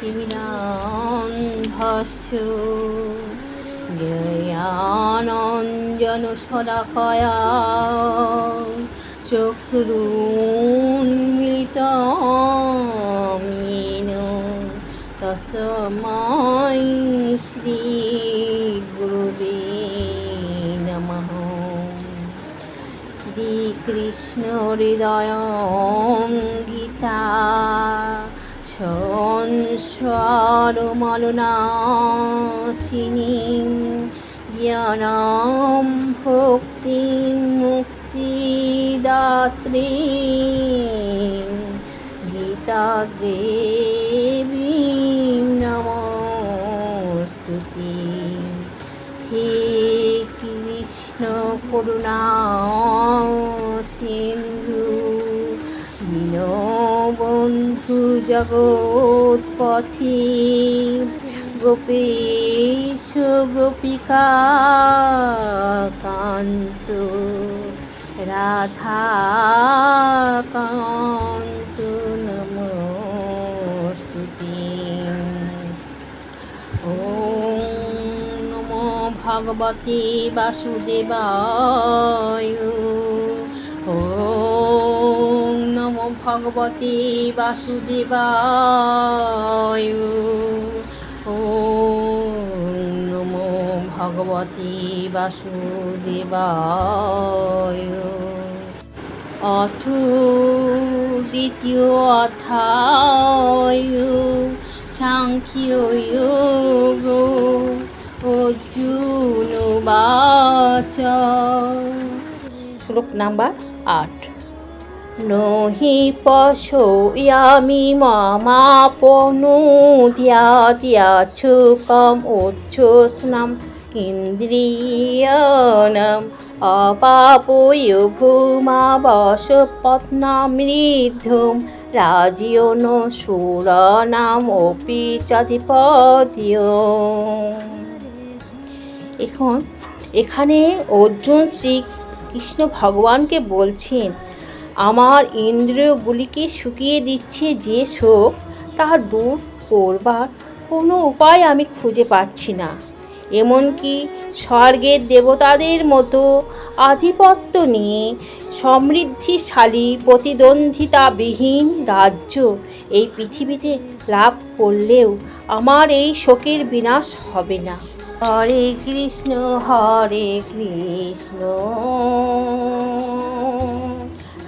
তিমিরান্ধস্য জ্ঞানানঞ্জন শলাকয়া চক্ষুরুন্মিলিতমিন। তস্मै শ্রীগুরুবে নমঃ। শ্রীকৃষ্ণ হৃদয় গীতা। সংসার মলনাশিনী জ্ঞানম ভক্তি মুক্তিদাত্রী গীতা দেবী নমস্তুতি। হে কৃষ্ণ করুণা সিন্ধু বন্ধু জগৎ পথি। গোপীশ গোপিকা কান্ত রাধা কান্ত নমস্তুতি ও নম ভগবতী বাসুদেবায়। ভগবতী বাসুদেবায়। ও নমো ভগবতী বাসুদেবায়। অথ দ্বিতীয় অথায় সাংখ্যীয় যোগ, অর্জুন বাচ। শ্লোক নাম্বার আট। নহি পশয়ামি মামাপনুদ্যাদ্যাচ্ছুকম উচ্ছ্বসনম ইন্দ্রিয়াণম অপাপয় ভূমা বশপত্নামৃদ্ধম রাজিয়ন সুরানাম অপি চাধিপত্য এখন এখানে অর্জুন শ্রী কৃষ্ণ ভগবানকে বলছেন আমার ইন্দ্রিয়গুলিকে শুকিয়ে দিচ্ছে যে শোক তা দূর করবার কোনো উপায় আমি খুঁজে পাচ্ছি না। এমনকি স্বর্গের দেবতাদের মতো আধিপত্য নিয়ে সমৃদ্ধিশালী প্রতিদ্বন্দ্বিতাবিহীন রাজ্য এই পৃথিবীতে লাভ করলেও আমার এই শোকের বিনাশ হবে না। হরে কৃষ্ণ হরে কৃষ্ণ।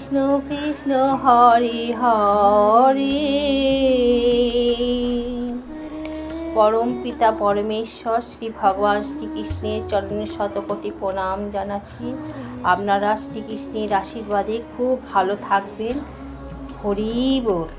কৃষ্ণ কৃষ্ণ, হরে হরে। পরম পিতা পরমেশ্বর, শ্রী ভগবান শ্রীকৃষ্ণের চরণে শতকোটি প্রণাম জানাচ্ছি। আপনারা শ্রীকৃষ্ণের আশীর্বাদে খুব ভালো থাকবেন। হরি বল।